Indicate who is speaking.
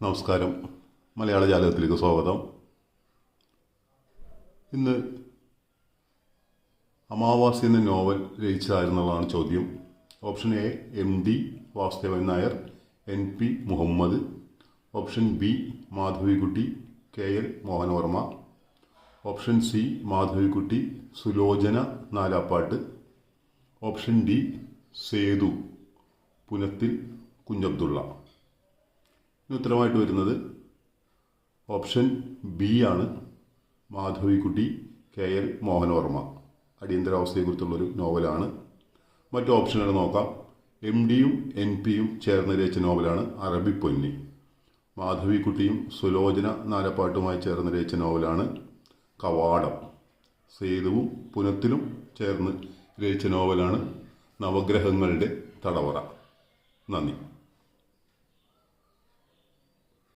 Speaker 1: നമസ്കാരം. മലയാള ജാലകത്തിലേക്ക് സ്വാഗതം. ഇന്ന് അമാവാസി എന്ന നോവൽ രചിച്ചതായിരുന്നുള്ളതാണ് ചോദ്യം. Option A M D Vasudevan Nair N P Muhammad option B Madhavikutty K L Mohanavarma option C Madhavikutty Sulochana Nalappat option D Sethu Punathil Kunhabdulla. ഉത്തരമായിട്ട് വരുന്നത് ഓപ്ഷൻ ബി ആണ്. Madhavikutty K L Mohanavarma. അടിയന്തരാവസ്ഥയെക്കുറിച്ചുള്ളൊരു നോവലാണ്. മറ്റു ഓപ്ഷനുകൾ നോക്കാം. M ഡിയും N പിയും ചേർന്ന് രചിച്ച നോവലാണ് അറബി പൊന്നി. മാധവിക്കുട്ടിയും സുലോചന നാലപ്പാട്ടുമായി ചേർന്ന് രചിച്ച നോവലാണ് കവാടം. സേതുവും പുനത്തിലും ചേർന്ന് രചിച്ച നോവലാണ് നവഗ്രഹങ്ങളുടെ തടവറ. നന്ദി.